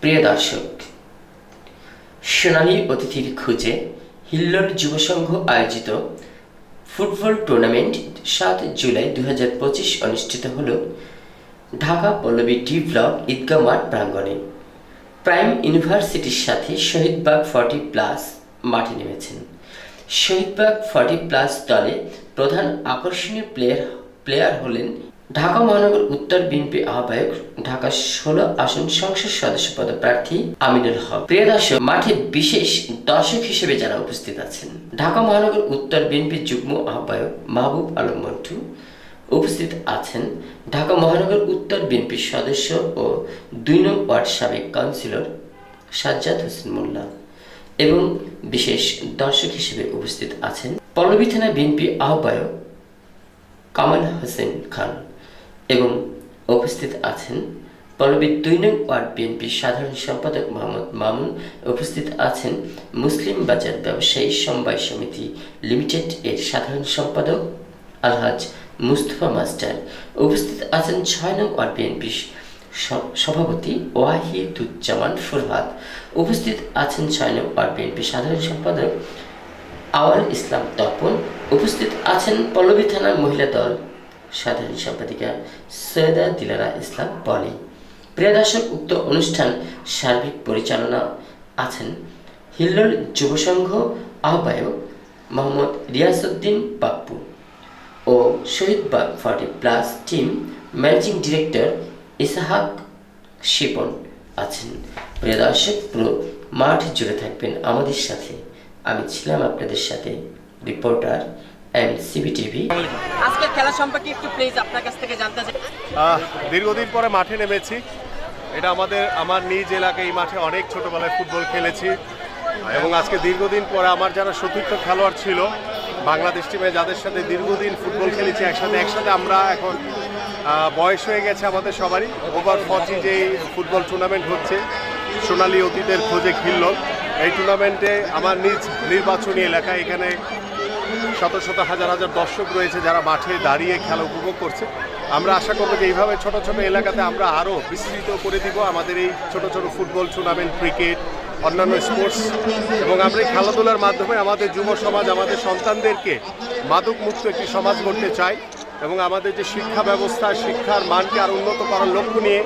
প্রিয় দর্শক সোনালী অতিথির খুঁজে হিল্লোর যুব সংঘ আয়োজিত ফুটবল টুর্নামেন্ট সাত জুলাই দু হাজার পঁচিশ অনুষ্ঠিত হল ঢাকা পল্লবী ডি ব্লক ঈদগাহ মাঠ প্রাঙ্গণে। প্রাইম ইউনিভার্সিটির সাথে শহীদবাগ ফর্টি প্লাস মাঠে নেমেছেন। শহীদবাগ ফর্টি প্লাস দলে প্রধান আকর্ষণীয় প্লেয়ার প্লেয়ার হলেন ঢাকা মহানগর উত্তর বিএনপি আহ্বায়ক, ঢাকা ষোলো আসন সংসদ সদস্য পদপ্রার্থী আমিনুল হক। প্রিয় দর্শক, মাঠে বিশেষ দর্শক হিসেবে যারা উপস্থিত আছেন, ঢাকা মহানগর উত্তর বিএনপি যুগ্ম আহ্বায়ক মাহবুব আলম মন্টু উপস্থিত আছেন। ঢাকা মহানগর উত্তর বিএনপির সদস্য ও দুই নং ওয়ার্ড সাবেক কাউন্সিলর সাজ্জাদ হোসেন মোল্লা এবং বিশেষ দর্শক হিসেবে উপস্থিত আছেন। পল্লবী থানা বিএনপি আহ্বায়ক কামাল হোসেন খান। এবং উপস্থিত আছেন পল্লবীর দুই নং ওয়ার্ড বিএনপির সাধারণ সম্পাদক মোহাম্মদ মামুন। উপস্থিত আছেন মুসলিম বাজার ব্যবসায়ী সমবায় সমিতি লিমিটেড এর সাধারণ সম্পাদক আলহাজ মুস্তফা মাস্টার। উপস্থিত আছেন ছয় নং ওয়ার্ড বিএনপির সভাপতি ওয়াহিদুজ্জামান ফুরহাদ। উপস্থিত আছেন ছয় নং ওয়ার্ড বিএনপির সাধারণ সম্পাদক আওয়াল ইসলাম তপন। উপস্থিত আছেন পল্লবী থানার মহিলা দল সাধারণ সম্পাদিকা সৈয়দা দিলারা ইসলাম বলে প্রিয় দর্শক উক্ত অনুষ্ঠান সার্বিক পরিচালনা আছেন হিল্লোর যুব সংঘ আহ্বায়ক মোহাম্মদ রিয়াসউদ্দিন পাপ্পু ও Shahid Shahidbag forty plus team managing director Isahak Shipon আছেন। প্রিয় দর্শক পুরো মাঠ জুড়ে থাকবেন আমাদের সাথে। আমি ছিলাম আপনাদের সাথে। রিপোর্টার এম সিবি টিভি আজকের খেলা সম্পর্কে একটু প্লিজ আপনার কাছ থেকে জানতে চাই। দীর্ঘদিন পরে মাঠে নেমেছি। এটা আমাদের আমার নিজ এলাকায় এই মাঠে অনেক ছোটবেলায় ফুটবল খেলেছি। এবং আজকে দীর্ঘদিন পরে আমার যারা সতীর্থ খেলোয়াড় ছিল বাংলাদেশ টিমে যাদের সাথে দীর্ঘদিন ফুটবল খেলেছি একসাথে একসাথে আমরা এখন বয়স হয়ে গেছে আমাদের সবারই। ওভার ফর্টি যে ফুটবল টুর্নামেন্ট হচ্ছে সোনালি অতীতের খোঁজে খিলল এই টুর্নামেন্টে আমার নিজ নির্বাচনী এলাকা এখানে শত শত হাজার হাজার দর্শক রয়েছে যারা মাঠে দাঁড়িয়ে খেলা উপভোগ করছে। আমরা আশা করব যে এইভাবে ছোট ছোট এলাকাতে আমরা আরও বিস্তৃত করে দিব আমাদের এই ছোট ছোট ফুটবল টুর্নামেন্ট ক্রিকেট অন্যান্য স্পোর্টস এবং আমরা খেলাধুলার মাধ্যমে আমাদের যুব সমাজ, আমাদের সন্তানদেরকে মাদক মুক্ত একটি সমাজ করতে চাই এবং আমাদের যে শিক্ষা ব্যবস্থা, শিক্ষার মানকে আরও উন্নত করার লক্ষ্য নিয়ে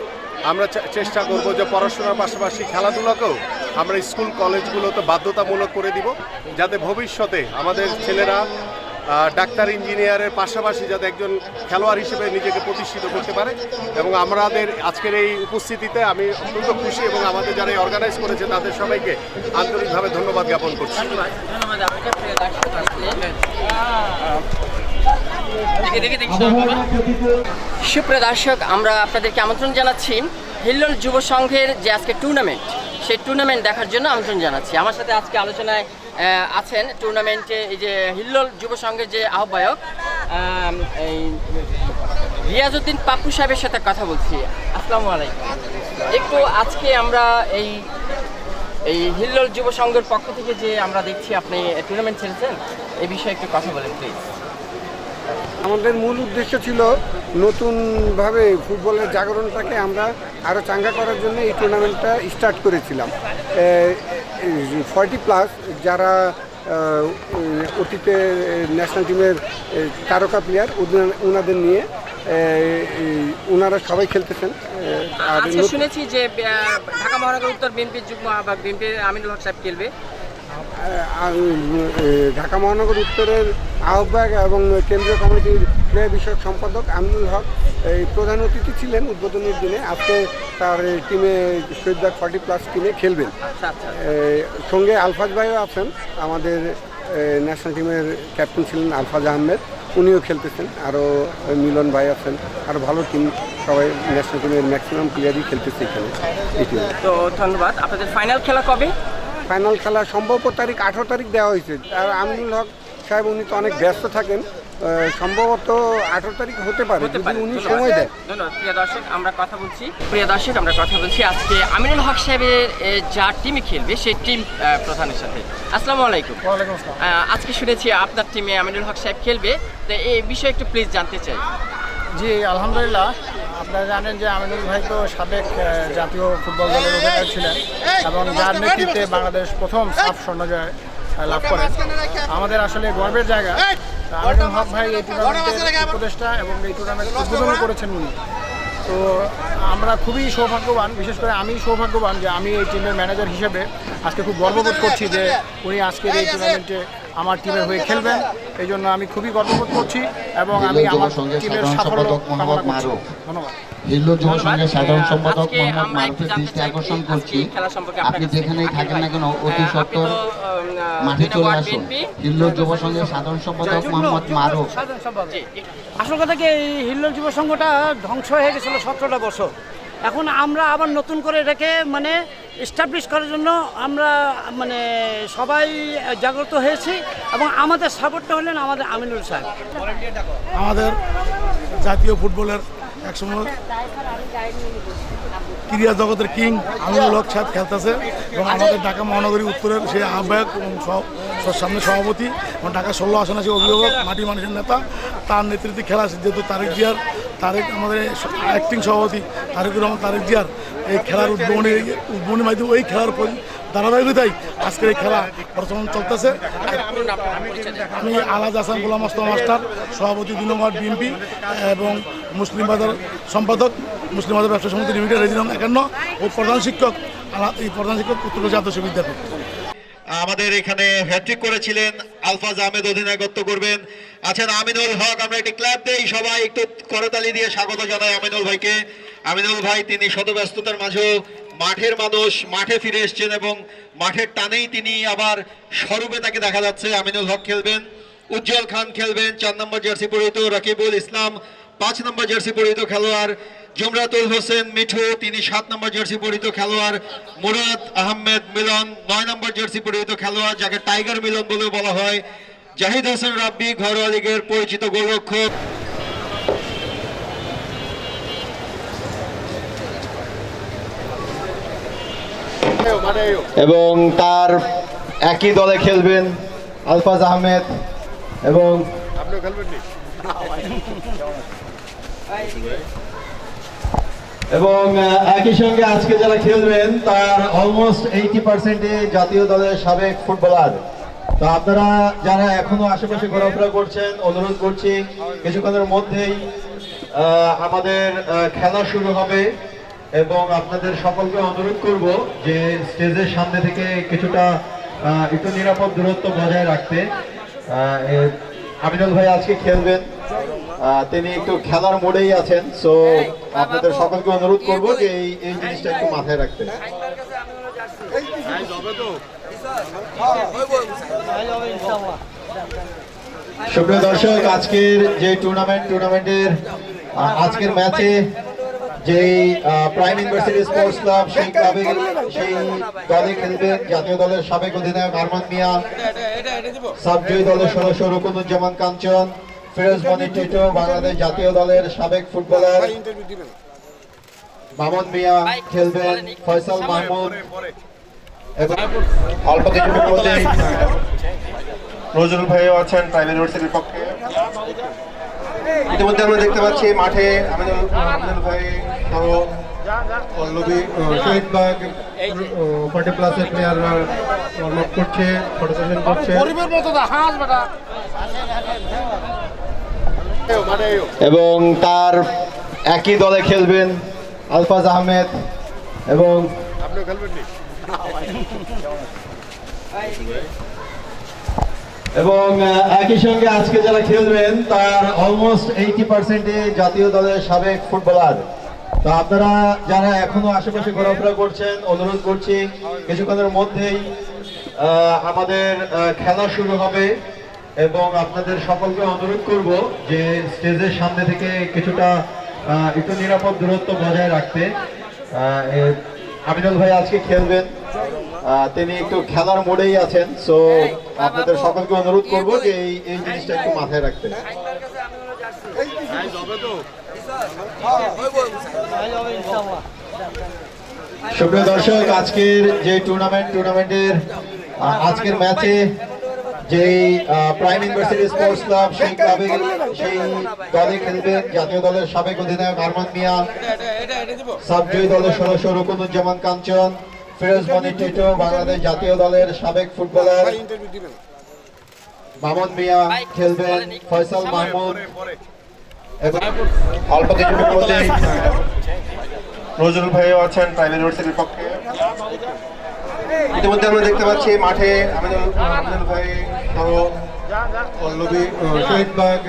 আমরা চেষ্টা করব যে পড়াশোনার পাশাপাশি খেলাধুলাকেও আমরা স্কুল, কলেজগুলোতে বাধ্যতামূলক করে দিব যাতে ভবিষ্যতে আমাদের ছেলেরা ডাক্তার, ইঞ্জিনিয়ারের পাশাপাশি যাতে একজন খেলোয়াড় হিসেবে নিজেকে প্রতিষ্ঠিত করতে পারে এবং আমাদের আজকের এই উপস্থিতিতে আমি অত্যন্ত খুশি এবং আমাদের যারা অর্গানাইজ করেছে তাদের সবাইকে আন্তরিকভাবে ধন্যবাদ জ্ঞাপন করছি। ধন্যবাদ সুপ্রিয় দর্শক আমরা আপনাদেরকে আমন্ত্রণ জানাচ্ছি হিল্লোল যুব সংঘের যে আজকে টুর্নামেন্ট সেই টুর্নামেন্ট দেখার জন্য আমন্ত্রণ জানাচ্ছি। আমার সাথে আজকে আলোচনায় আছেন টুর্নামেন্টে এই যে হিল্লোল যুব সংঘের যে আহ্বায়ক রিয়াজউদ্দিন পাপ্পু সাহেবের সাথে কথা বলছি। আসসালামু আলাইকুম। একটু আজকে আমরা এই এই হিল্লোল যুব সংঘের পক্ষ থেকে যে আমরা দেখছি আপনি টুর্নামেন্ট ছেড়েছেন এই বিষয়ে একটু কথা বলেন প্লিজ আমাদের মূল উদ্দেশ্য ছিল নতুনভাবে ফুটবলের জাগরণটাকে আমরা আরও চাঙ্গা করার জন্য এই টুর্নামেন্টটা স্টার্ট করেছিলাম। ফর্টি প্লাস যারা অতীতে ন্যাশনাল টিমের তারকা প্লেয়ার ওনাদের নিয়ে ওনারা সবাই খেলতেছেন। আর শুনেছি যে ঢাকা মহানগর উত্তর বিএনপির যুগ্ম বিএনপির আমিনুল হক সাহেব খেলবে। ঢাকা মহানগর উত্তরের আহ্বায়ক এবং কেন্দ্রীয় কমিটির ক্রীড়া বিষয়ক সম্পাদক আমিনুল হক এই প্রধান অতিথি ছিলেন উদ্বোধনের দিনে। আজকে তার টিমে শহীদবাগ ফর্টি প্লাস টিমে খেলবেন। আচ্ছা আচ্ছা। সঙ্গে আলফাজ ভাইও আছেন। আমাদের ন্যাশনাল টিমের ক্যাপ্টেন ছিলেন আলফাজ আহমেদ। উনিও খেলতেছেন। আরও মিলন ভাই আছেন। আরও ভালো টিম সবাই ন্যাশনাল টিমের ম্যাক্সিমাম প্লেয়ারই খেলতেছে এখানে। তো ধন্যবাদ। আপনাদের ফাইনাল খেলা কবে? ফাইনাল খেলা সম্ভবত তারিখ আঠারো তারিখ দেওয়া হয়েছে। আর আমিনুল হক সাহেব উনি তো অনেক ব্যস্ত থাকেন। সম্ভবত আঠারো তারিখ হতে পারে যদি উনি সময় দেয় ধন্যবাদ। প্রিয় দর্শক আমরা কথা বলছি প্রিয় দর্শক আমরা কথা বলছি আজকে আমিনুল হক সাহেবের যা টিমে খেলবে সেই টিম প্রধানের সাথে। আসসালামু আলাইকুম। আজকে শুনেছি আপনার টিমে আমিনুল হক সাহেব খেলবে। তো এই বিষয়ে একটু প্লিজ জানতে চাই। জি আলহামদুলিল্লাহ। আপনারা জানেন যে আমিনুল ভাই তো সাবেক জাতীয় ফুটবল দলের অধিনায়ক ছিলেন এবং যার নেতৃত্বে বাংলাদেশ প্রথম সাফ স্বর্ণ জয় লাভ করে। আমাদের আসলে গর্বের জায়গা। আমিনুল হক ভাই এই টুর্নামেন্টের উপদেষ্টা এবং এই টুর্নামেন্ট উদ্বোধন করেছেন উনি। তো আমরা খুবই সৌভাগ্যবান বিশেষ করে আমি সৌভাগ্যবান যে আমি এই টিমের ম্যানেজার হিসেবে আজকে খুব গর্ববোধ করছি যে উনি আজকের এই টুর্নামেন্টে আমার টিমের হয়ে খেলবেন। এই জন্য আমি খুবই গর্ববোধ করছি এবং আমি আমার টিমের সাধারণ সাফল্য সম্পাদক কামনা মোহাম্মদ করছি। মারুফ। ধন্যবাদ। হিল্লোল যুব সংঘের সাধারণ সম্পাদক মোহাম্মদ মারুফের দৃষ্টি আকর্ষণ করছি। আপনি যেখানেই থাকেন না কেন অতি সত্তর মাঠে চলে আসুন। হিল্লোল যুব সংঘের সাধারণ সম্পাদক মোহাম্মদ মারুফ। আসল কথা কি এই হিল্লোল যুব সংঘটা ধ্বংস হয়ে গেছিল সতেরোটা বছর। এখন আমরা আবার নতুন করে এটাকে মানে এস্টাবলিশ করার জন্য আমরা মানে সবাই জাগ্রত হয়েছি এবং আমাদের সাপোর্টটা হলেন আমাদের আমিনুল সাহেব। আমাদের জাতীয় ফুটবলের একসময় ক্রীড়া জগতের কিং আমিনুল হক সাহেব খেলতেছে এবং আমাদের ঢাকা মহানগরী উত্তরের সেই আহ্বায়ক এবং সহ- সামনে সভাপতি এবং ঢাকা ষোলো আসন আছে অভিভাবক, মাটি মানুষের নেতা, তার নেতৃত্বে খেলা যেহেতু তারেক জিয়ার। তারেক আমাদের অ্যাক্টিং সভাপতি তারেকুর রহমান, তারেক জিয়ার এই খেলার উদ্বোধনী উদ্বোধনী মাধ্যমে ওই খেলার ধারাবাহিকতাই আজকের এই খেলা বর্তমান চলতেছে। আমি আলাদ হাসান গোলাম আস্তফা মাস্টার, সভাপতি দুই নম্বর বিএনপি এবং মুসলিম বাজার সম্পাদক, মুসলিম বাজার ব্যবসা সমিতি লিমিটেড, রেজিনং একান্ন ও প্রধান শিক্ষক এই প্রধান শিক্ষক উত্তরপ্রদেশ আদর্শ বিদ্যাপীঠ। আমাদের এখানে হ্যাট্রিক করেছিলেন আলফাজ আহমেদ অধিনায়কত্ব করবেন। আছেন আমিনুল হক, আমরা একটি ক্লাব দেই, সবাই একটু করতালি দিয়ে স্বাগত জানাই আমিনুল ভাইকে। আমিনুল ভাই, তিনি শত ব্যস্ততার মাঝেও মাঠের মানুষ, মাঠে ফিরে এসেছেন এবং মাঠের টানেই তিনি আবার স্বরূপে তাকে দেখা যাচ্ছে। আমিনুল হক খেলবেন, উজ্জ্বল খান খেলবেন, চার নম্বর জার্সি পরিহিত রকিবুল ইসলাম পাঁচ নম্বর জার্সি পরিহিত খেলোয়াড় জুমরাতুল হোসেন মিঠু তিনি সাত নম্বর জার্সি পরিহিত খেলোয়াড় মুরাদ আহমেদ মিলন নয় নম্বর জার্সি পরিহিত খেলোয়াড় যাকে টাইগার মিলন বলেও বলা হয়। জাহিদ হাসান রাব্বি ঘরোয়া লীগের পরিচিত গোলরক্ষক। এবং তার একই দলে খেলবেন আলফাজ আহমেদ এবং আপনিও খেলবেন নি এবং একই সঙ্গে আজকে যারা খেলবেন, তার অলমোস্ট এইটি পার্সেন্টে জাতীয় দলের সাবেক ফুটবলার। তো আপনারা যারা এখনও আশেপাশে ঘোরাফেরা করছেন, অনুরোধ করছি, কিছুক্ষণের মধ্যেই আমাদের খেলা শুরু হবে। এবং আপনাদের সকলকে অনুরোধ করব যে স্টেজের সামনে থেকে কিছুটা একটু নিরাপদ দূরত্ব বজায় রাখতে। আমিনুল ভাই আজকে খেলবেন। তিনি একটু খেলার মোড়েই আছেন সো আপনাদের সকলকে অনুরোধ করব যে এই এই জিনিসটা একটু মাথায় রাখতে। সুপ্রিয় দর্শক, আজকের যে টুর্নামেন্ট টুর্নামেন্টের আজকের ম্যাচে যেই প্রাইম ইউনিভার্সিটি স্পোর্টস ক্লাব সেই ক্লাবে সেই দলে খেলবেন জাতীয় দলের সাবেক অধিনায়ক আরমান মিয়া, সাবজয়ী দলের সদস্য রুকুনুজ্জামান কাঞ্চন। ফিরোজ মনি বাংলাদেশ জাতীয় দলের সাবেক ফুটবলার। মামুন মিয়া খেলবেন ফয়সাল মাহমুদ। এবং অল্প কিছুক্ষণের মধ্যেই নজরুল ভাইও আছেন প্রাইম ইউনিভার্সিটির পক্ষে। ইতিমধ্যে আমরা দেখতে পাচ্ছি মাঠে আমিনুল ভাই সহ পল্লবী শহীদ বাগ ফর্টি প্লাসের প্লেয়াররা ওয়ার্ম আপ করছে ফটো সেশন করছে। এবং তার একই দলে খেলবেন আলফাজ আহমেদ এবং এবং একই সঙ্গে আজকে যারা খেলবেন তার অলমোস্ট এইটি পার্সেন্টে জাতীয় দলের সাবেক ফুটবলার। তো আপনারা যারা এখনও আশেপাশে ঘোরাফেরা করছেন, অনুরোধ করছি, কিছুক্ষণের মধ্যেই আমাদের খেলা শুরু হবে। এবং আপনাদের সকলকে অনুরোধ করব যে স্টেজের সামনে থেকে কিছুটা একটু নিরাপদ দূরত্ব বজায় রাখতে। আমিনুল ভাই আজকে খেলবেন। তিনি একটু খেলার মোড়েই আছেন সো আপনাদের সকলকে অনুরোধ করব যে এই এই জিনিসটা একটু মাথায় রাখতে। সুপ্রিয় দর্শক, আজকের যে টুর্নামেন্ট টুর্নামেন্টের আজকের ম্যাচে যেই প্রাইম ইউনিভার্সিটি স্পোর্টস ক্লাব সেই ক্লাবে সেই দলে খেলবেন জাতীয় দলের সাবেক অধিনায়ক আরমান মিয়া সাবজয়ী দলের সদস্য রুকুনুজ্জামান কাঞ্চন, ফিরোজ মনি টিটো, বাংলাদেশ জাতীয় দলের সাবেক ফুটবলার মামুন মিয়া খেলবেন ফয়সাল মাহমুদ। অল্প নজরুল ভাইও আছেন প্রাইম ইউনিভার্সিটির পক্ষে। ইতিমধ্যে আমরা দেখতে পাচ্ছি মাঠে আমাদের আমাদের ভাই সহ পল্লবী আহ, শহীদ বাগ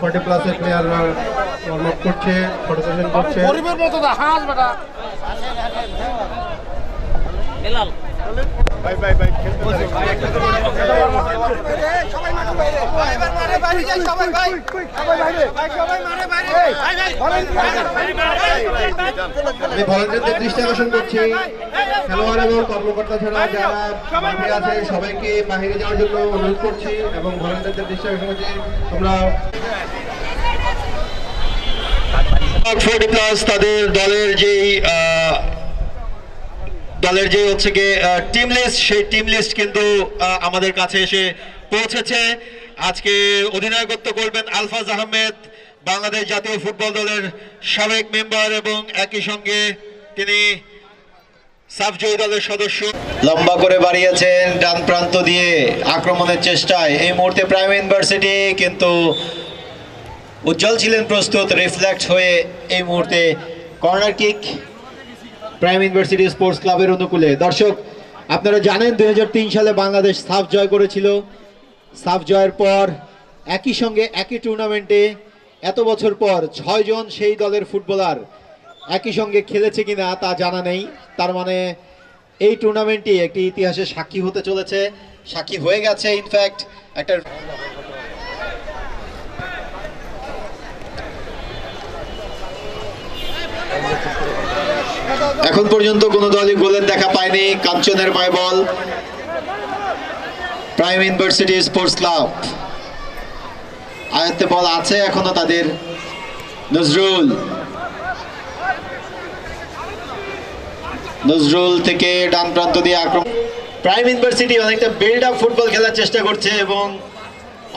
ফর্টি প্লাসের প্লেয়াররা ওয়ার্ম আপ করছে ফটো সেশন করছে। ভাই ভাই ভাই খেলতে আমি ভলান্টিয়ারদের দৃষ্টি আকর্ষণ করছি। খেলোয়াড় এবং কর্মকর্তা ছাড়া যারা আছে, সবাইকে বাহিরে যাওয়ার জন্য অনুরোধ করছি এবং ভলান্টিয়ারদের দৃষ্টি আকর্ষণ করছি। তোমরা তাদের দলের যেই দলের যে হচ্ছে গিয়ে টিম লিস্ট সেই টিম লিস্ট কিন্তু আমাদের কাছে এসে পৌঁছেছে। আজকে অধিনায়কত্ব করবেন আলফাজ আহমেদ, বাংলাদেশ জাতীয় ফুটবল দলের সাবেক মেম্বার এবং একই সঙ্গে তিনি সাফজয়ী দলের সদস্য। লম্বা করে বাড়িয়েছেন ডান প্রান্ত দিয়ে আক্রমণের চেষ্টায়। এই মুহূর্তে প্রাইম ইউনিভার্সিটি কিন্তু উজ্জ্বল ছিলেন প্রস্তুত রিফ্লেক্ট হয়ে এই মুহূর্তে corner kick prime university sports ক্লাবের অনুকূলে। দর্শক, আপনারা জানেন, দুই হাজার তিন সালে বাংলাদেশ সাফ জয় করেছিল। সাফ জয়ের পর একই সঙ্গে একই টুর্নামেন্টে এত বছর পর ছয়জন সেই দলের ফুটবলার একই সঙ্গে খেলেছে কিনা তা জানা নেই। তার মানে এই টুর্নামেন্টটি একটি ইতিহাসে সাক্ষী হতে চলেছে। সাক্ষী হয়ে গেছে ইনফ্যাক্ট একটা এখন পর্যন্ত কোনো দলই গোলের দেখা পায়নি। কাঞ্চনের মাই বল। প্রাইম ইউনিভার্সিটি স্পোর্টস ক্লাব আয়ত্তে বল আছে এখনও তাদের। নজরুল। নজরুল থেকে ডান প্রান্ত দিয়ে আক্রমণ। প্রাইম ইউনিভার্সিটি অনেকটা বিল্ড আপ ফুটবল খেলার চেষ্টা করছে এবং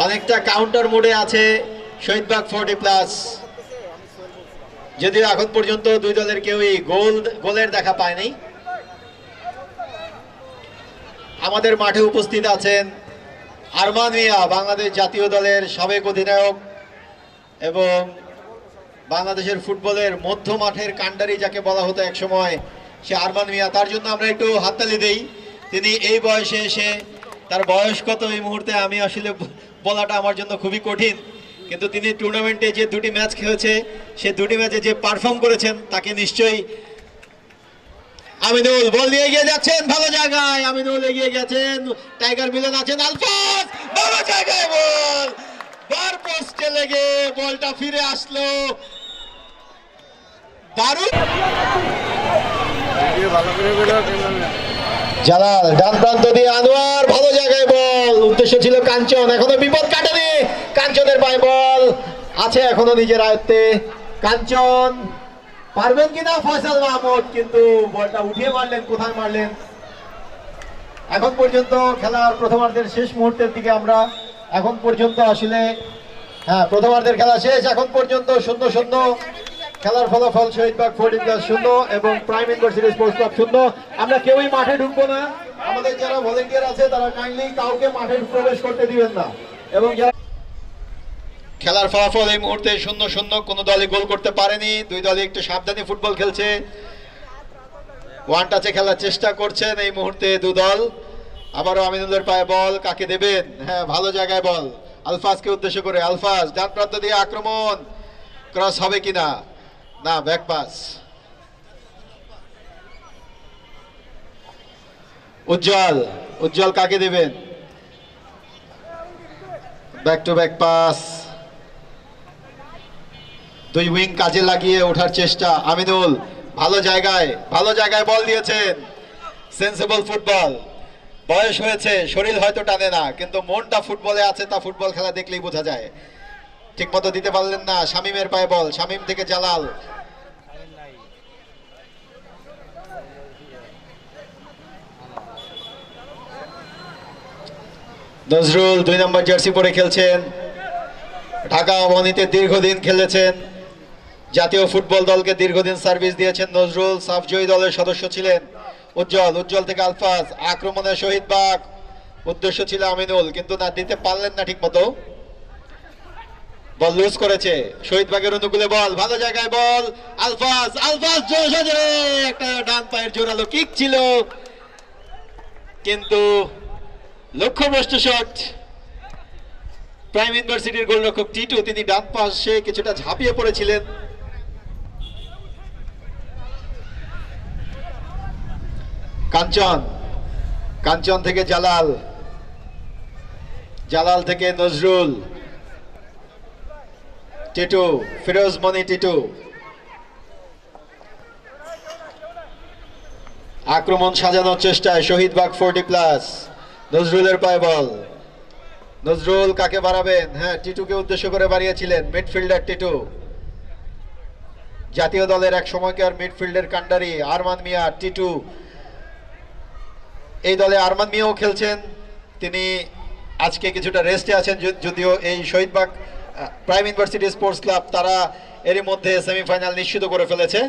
অনেকটা কাউন্টার মোডে আছে। শহীদবাগ ফোর্টি প্লাস যদিও এখন পর্যন্ত দুই দলের কেউই গোল, গোলের দেখা পায়নি। আমাদের মাঠে উপস্থিত আছেন আরমান মিয়া, বাংলাদেশ জাতীয় দলের সাবেক অধিনায়ক এবং বাংলাদেশের ফুটবলের মধ্য মাঠের কাণ্ডারি, যাকে বলা হতো একসময় সে আরমান মিয়া। তার জন্য আমরা একটু হাততালি দেই। তিনি এই বয়সে এসে, তার বয়স কত এই মুহূর্তে আমি আসলে বলাটা আমার জন্য খুবই কঠিন। কিন্তু তিনি টুর্নামেন্টে যে দুটি ম্যাচ খেলেছে, সে দুটি ম্যাচে যে পারফর্ম করেছেন, তাকে নিশ্চয়ই আমিনুল বল দিয়ে এগিয়ে যাচ্ছেন, ভালো জায়গায় আমিনুল এগিয়ে গেছেন টাইগার মিলন আছেন আলফাজ, ভালো জায়গায় বল! বার পোস্টে লেগে বলটা ফিরে আসলো। দারুণ! জালাল, ডান প্রান্ত দিয়ে আনোয়ার, ভালো জায়গায় বল। উদ্দেশ্য ছিল কাঞ্চন, এখনও বিপদ কাটেনি। কাঞ্চনের পায়ে বল আছে এখনও নিজের আয়ত্তে। কাঞ্চন, পারবেন কিনা ফয়সাল মাহমুদ? কিন্তু বলটা উঠিয়ে মারলেন, কোথায় মারলেন? এখন পর্যন্ত খেলার প্রথমার্ধের শেষ মুহূর্তের দিকে আমরা এখন পর্যন্ত আসলে হ্যাঁ প্রথমার্ধের খেলা শেষ, এখন পর্যন্ত শূন্য শূন্য। খেলার ফলাফল শহীদবাগ ফোর্টিন প্লাস শূন্য এবং প্রাইম ইউনিভার্সিটি স্পোর্টস ক্লাব শূন্য। আমরা কেউই মাঠে ঢুকবো না। আমাদের যারা ভলেন্টিয়ার আছে, তারা কাইন্ডলি কাউকে মাঠে প্রবেশ করতে দিবেন না। এবং যারা খেলার ফলাফল এই মুহূর্তে শূন্য শূন্য, কোনো দলই গোল করতে পারেনি। দুই দলই একটু সাবধানে ফুটবল খেলছে। ওয়ান টাচে খেলার চেষ্টা করছেন এই মুহূর্তে দু দল। আবারও আমিনুলের পায়ে বল, কাকে দেবেন? হ্যাঁ ভালো জায়গায় বল। আলফাজকে উদ্দেশ্য করে আলফাজ ডান প্রান্ত দিয়ে আক্রমণ। ক্রস হবে কিনা? না, ব্যাক পাস। উজ্জ্বল উজ্জ্বল কাকে দেবেন? Back to back pass. দুই উইং কাজে লাগিয়ে ওঠার চেষ্টা আমিনুল। ভালো জায়গায় ভালো জায়গায় বল দিয়েছেন। সেন্সেবল ফুটবল বয়স হয়েছে, শরীর হয়তো টানে না, কিন্তু মনটা ফুটবলে আছে, তা ফুটবল খেলা দেখলেই বোঝা যায়। ঠিক মতো দিতে পারলেন না, শামিমের পায়ে বল, শামিম থেকে জালাল। নজরুল দুই নম্বর জার্সি পরে খেলছেন। ঢাকা আবাহনীতে দীর্ঘদিন খেলেছেন। জাতীয় ফুটবল দলকে দীর্ঘদিন সার্ভিস দিয়েছেন নজরুল সাফজয়ী দলের সদস্য ছিলেন। উজ্জ্বল উজ্জ্বল থেকে আলফাজ, আক্রমণে শহীদ বাগ উদ্দেশ্য ছিল আমিনুল, কিন্তু না, দিতে পারলেন না ঠিক মতো বল লুজ করেছে। শহীদ বাগের অনুকূলে বল, ভালো জায়গায় বল। আলফাজ আলফাজ একটা ডান পায়ের জোরালো কিক ছিল। কিন্তু লক্ষ্যভ্রষ্ট শট প্রাইম ইউনিভার্সিটির গোলরক্ষক টিটু, তিনি ডান পাশে কিছুটা ঝাঁপিয়ে পড়েছিলেন। কাঞ্চন কাঞ্চন থেকে জালাল জালাল থেকে নজরুল, টিটু, ফিরোজ মনি টিটু। আক্রমণ সাজানোর চেষ্টায় শহীদ বাগ ফোরটি প্লাস, নজরুলের পায়ে বল নজরুল কাকে বাড়াবেন? হ্যাঁ টিটুকে উদ্দেশ্য করে বাড়িয়েছিলেন মিডফিল্ডার টিটু। জাতীয় দলের এক সময়কার মিডফিল্ডের কান্ডারি আরমান মিয়া, টিটু এই দলে আরমান মিয়াও খেলছেন। তিনি আজকে কিছুটা রেস্টে আছেন যদিও এই Shahidbagh prime university sports club তারা এরই মধ্যে সেমিফাইনাল নিশ্চিত করে ফেলেছে।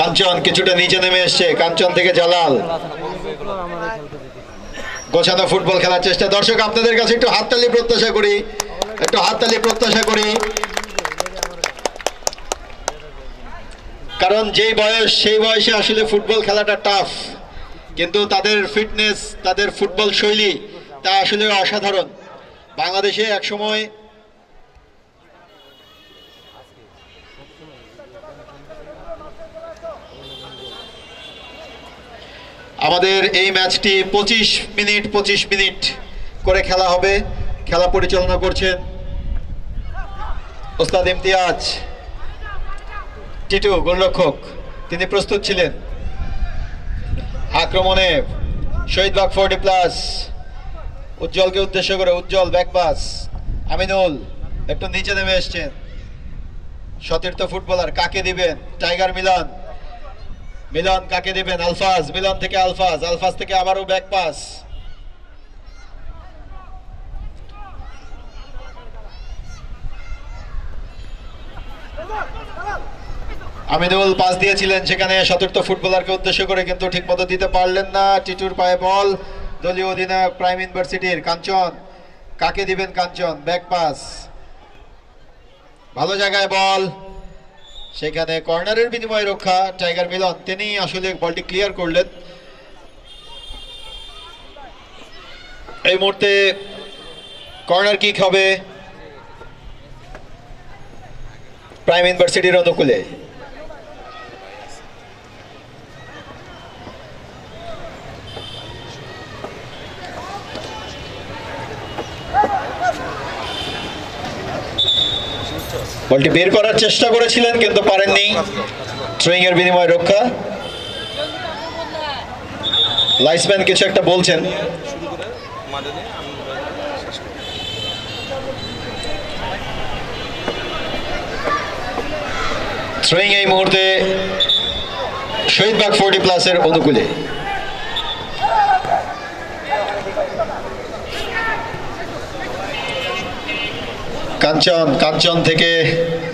কাঞ্চন কিছুটা নিচে নেমে এসছে। কাঞ্চন থেকে জালাল। গোছানো ফুটবল খেলার চেষ্টা। দর্শক, আপনাদের কাছে একটু হাততালি প্রত্যাশা করি। একটু হাততালি প্রত্যাশা করি। কারণ যেই বয়স, সেই বয়সে আসলে ফুটবল খেলাটা টাফ কিন্তু তাদের ফিটনেস তাদের ফুটবল শৈলী, তা আসলে অসাধারণ। বাংলাদেশে একসময় আমাদের এই ম্যাচটি পঁচিশ মিনিট পঁচিশ মিনিট করে খেলা হবে। খেলা পরিচালনা করছেন ওস্তাদ ইমতিয়াজ। টিটু, গোলরক্ষক, তিনি প্রস্তুত ছিলেন। আক্রমণে শহীদবাগ ফোর্টি প্লাস। উজ্জ্বলকে উদ্দেশ্য করে উজ্জ্বল ব্যাকপাস আমিনুল একটু নিচে নেমে এসছেন। সতীর্থ ফুটবলার কাকে দিবেন? টাইগার মিলন। মিলন কাকে দিবেন? আলফাজ, মিলন থেকে আলফাজ আলফাজ থেকে আবারও ব্যাক পাস। আমিনুল পাস দিয়েছিলেন সেখানে সতীর্থ ফুটবলারকে উদ্দেশ্য করে, কিন্তু ঠিকমতো দিতে পারলেন না। টিটুর পায়ে বল, দলীয় অধিনায়ক প্রাইম ইউনিভার্সিটির কাঞ্চন। কাকে দিবেন কাঞ্চন? Back pass. ভালো জায়গায় বল। সেখানে কর্নারের বিনিময়ে রক্ষা টাইগার মিলন। তিনি আসলে বলটি ক্লিয়ার করলেন। এই মুহূর্তে কর্নার কিক হবে। প্রাইম ইউনিভার্সিটির অনুকূলে। বলটি বের করার চেষ্টা করেছিলেন, কিন্তু পারেননি। থ্রোয়িং এর বিনিময়ে রক্ষা। লাইসম্যান কিছু একটা বলছেন। থ্রোয়িং এই মুহূর্তে শহীদবাগ ফোর্টি প্লাসের অনুকূলে। কাঞ্চন কাঞ্চন থেকে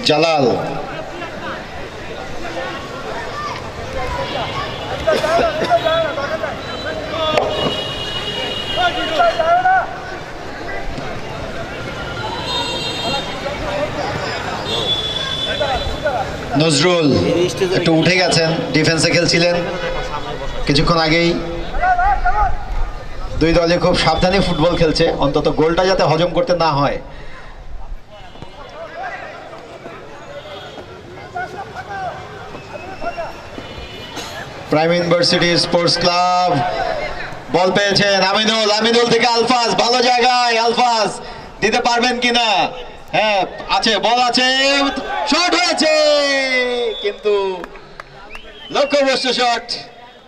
জালাল। নজরুল, একটু উঠে গেছেন ডিফেন্সে খেলছিলেন কিছুক্ষণ আগেই। দুই দলে খুব সাবধানে ফুটবল খেলছে, অন্তত গোলটা যাতে হজম করতে না হয়। Prime university sports club ball পেয়েছেন আমিনুল। আমিনুল থেকে আলফাজ। ভালো জায়গায় আলফাজ। দিতে পারবেন কিনা? হ্যাঁ আছে, বল আছে। শট হয়েছে। কিন্তু লক্ষ্যভ্রষ্ট শট।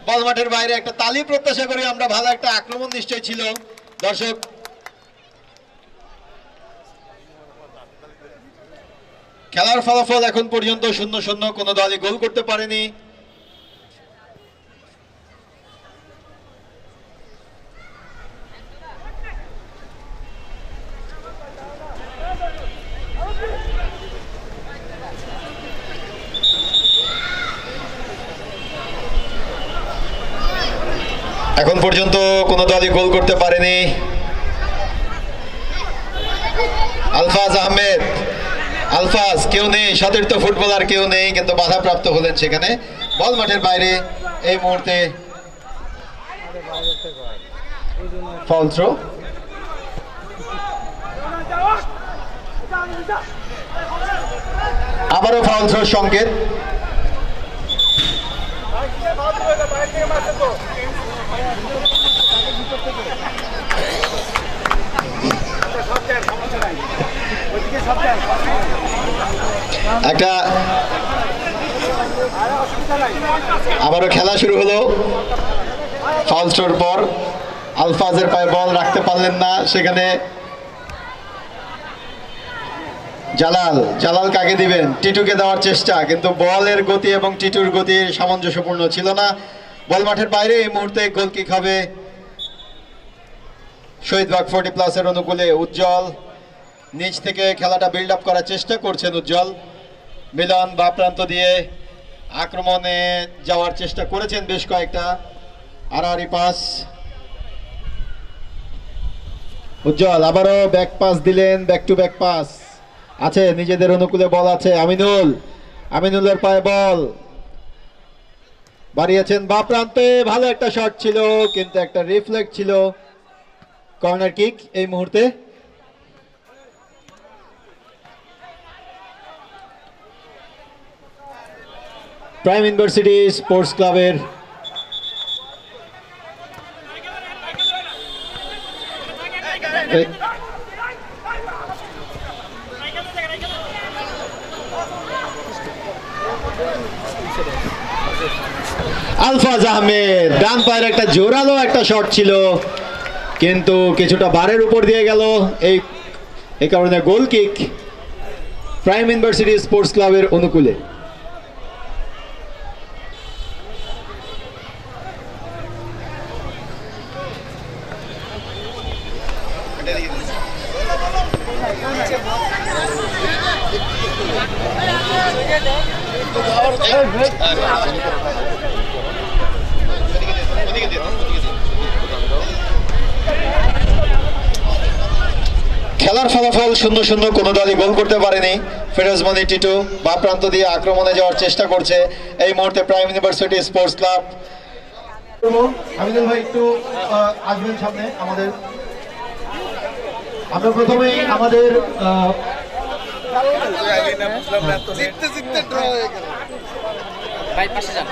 বল মাঠের বাইরে একটা তালি প্রত্যাশা করি। আমরা ভালো একটা আক্রমণ নিশ্চয় ছিল। দর্শক খেলার ফলাফল এখন পর্যন্ত শূন্য শূন্য, কোনো দলই গোল করতে পারেনি। এখন পর্যন্ত কোনো দলই গোল করতে পারেনি। আলফাজ আহমেদ। আলফাজ, কেউ নেই, সতীর্থ ফুটবলার কেউ নেই, কিন্তু বাধাপ্রাপ্ত হলেন সেখানে। বল মাঠের বাইরে, এই মুহূর্তে আবারও ফাউল থ্রোর সংকেত। একটা আবারও খেলা শুরু হলো। ফাউল পর আলফাজের পায়ে বল রাখতে পারলেন না। সেখানে জালাল জালাল কাকে দিবেন? টিটুকে দেওয়ার চেষ্টা, কিন্তু বলের গতি এবং টিটুর গতি সামঞ্জস্যপূর্ণ ছিল না। বল মাঠের বাইরে এই মুহূর্তে গোল কিক হবে। শহীদ বাগ ফোর্টি প্লাসের অনুকূলে উজ্জ্বল। নিচ থেকে খেলাটা বিল্ড আপ করার চেষ্টা করছেন উজ্জ্বল। মিলন বা প্রান্ত দিয়ে আক্রমণে যাওয়ার চেষ্টা করেছেন বেশ কয়েকটা। আড়াআড়ি পাস। উজ্জ্বল, আবারও ব্যাক পাস দিলেন ব্যাক টু ব্যাক পাস আছে, নিজেদের অনুকূলে বল আছে, আমিনুল। আমিনুলের পায়ে বল। বাড়িয়েছেন বা প্রান্তে, ভালো একটা শট ছিল, কিন্তু একটা রিফ্লেক্ট ছিল। কর্নার কিক এই মুহূর্তে। প্রাইম ইউনিভার্সিটি স্পোর্টস ক্লাবের আলফাজ আহমেদ ডান পায়ের একটা জোরালো একটা শট ছিল, কিন্তু কিছুটা বারের উপর দিয়ে গেল। এই এই কারণে goal kick prime university sports ক্লাবের অনুকূলে। খেলার ফলাফল সুন্দর সুন্দর কোনো দলই গোল করতে পারেনি। ফিরোজ মানি, টিটু, বা প্রান্ত দিয়ে আক্রমণে যাওয়ার চেষ্টা করছে। এই মুহূর্তে প্রাইম ইউনিভার্সিটি স্পোর্টস ক্লাব। আমাদের। প্রথমেই আমাদের আহ, ভাই পাশে যান।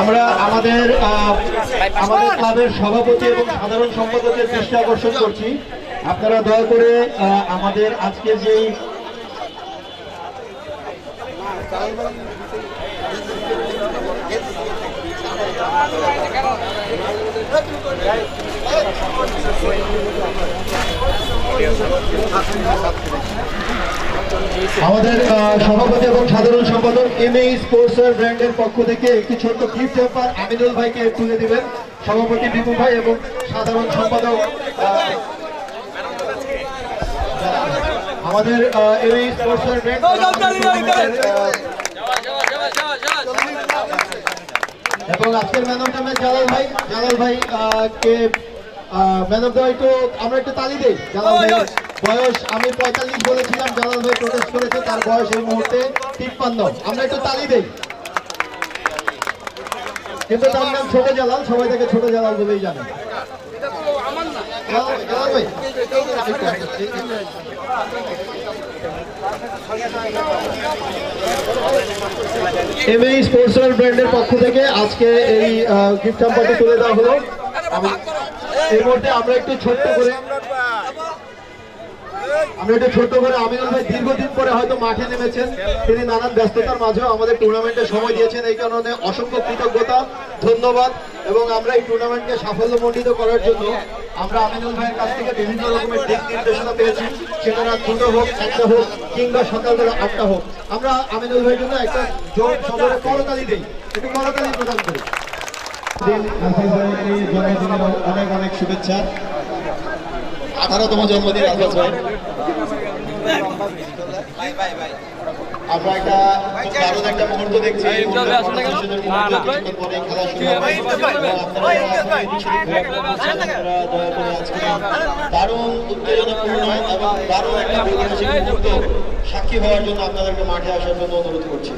আমরা আমাদের আমাদের ক্লাবের সভাপতি এবং সাধারণ সম্পাদকের দৃষ্টি আকর্ষণ করছি। আপনারা দয়া করে আমাদের আজকের যেই আমাদের সভাপতি এবং সাধারণ সম্পাদক এম এ স্পোর্টস ব্র্যান্ডের পক্ষ থেকে একটি ছোট্ট গিফট হ্যাম্পার আমিনুল ভাইকে তুলে দিবেন। সভাপতি বিপু ভাই এবং সাধারণ সম্পাদক আমাদের এম এ স্পোর্টস ব্র্যান্ড এবং আজকের man of the match Jalal ভাই জালাল ভাই কে ম্যান অফ দ্য একটু আমরা একটু তালি দেই। জালাল ভাই বয়স আমি পঁয়তাল্লিশ বলেছিলাম জালাল ভাই প্রোটেস্ট করেছে তার বয়স এই মুহূর্তে তিপ্পান্ন। আমরা একটু তালি দেই। কিন্তু তার নাম ছোট জালাল সবাই তাকে ছোট জালাল বলেই জানে। জালাল- জালাল ভাই। এম স্পোর্টস ব্র্যান্ডের পক্ষ থেকে আজকে এই গিফট হ্যাম্পারটি তুলে দেওয়া হলো। আমি এই মুহূর্তে আমরা একটু ছোট্ট করে আমরা একটু ছোট্ট করে আমিনুল ভাই দীর্ঘদিন পরে হয়তো মাঠে নেমেছেন। তিনি নানান ব্যস্ততার মাঝেও আমাদের টুর্নামেন্টে সময় দিয়েছেন। এই কারণে অসংখ্য কৃতজ্ঞতা ধন্যবাদ এবং আমরা এই টুর্নামেন্টকে সাফল্যমণ্ডিত করার জন্য আমরা আমিনুল ভাইয়ের কাছ থেকে বিভিন্ন রকমের দিক নির্দেশনা পেয়েছি। সেটা রাত দুটো হোক একটা হোক কিংবা সকালবেলা আটটা হোক। আমরা আমিনুল ভাইয়ের জন্য একটা জোর সদরে করতালি দিই। একটু করতালি প্রদান করি। জন্মদিনের অনেক অনেক শুভেচ্ছা। আঠারোতম জন্মদিন আলফাজ ভাই। আমরা একটা দারুণ একটা মুহূর্ত দেখছি। দারুণ উত্তেজনাপূর্ণ এবং দারুণ একটা মুহূর্ত সাক্ষী হওয়ার জন্য আপনাদেরকে মাঠে আসার জন্য অনুরোধ করছি।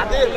আদিল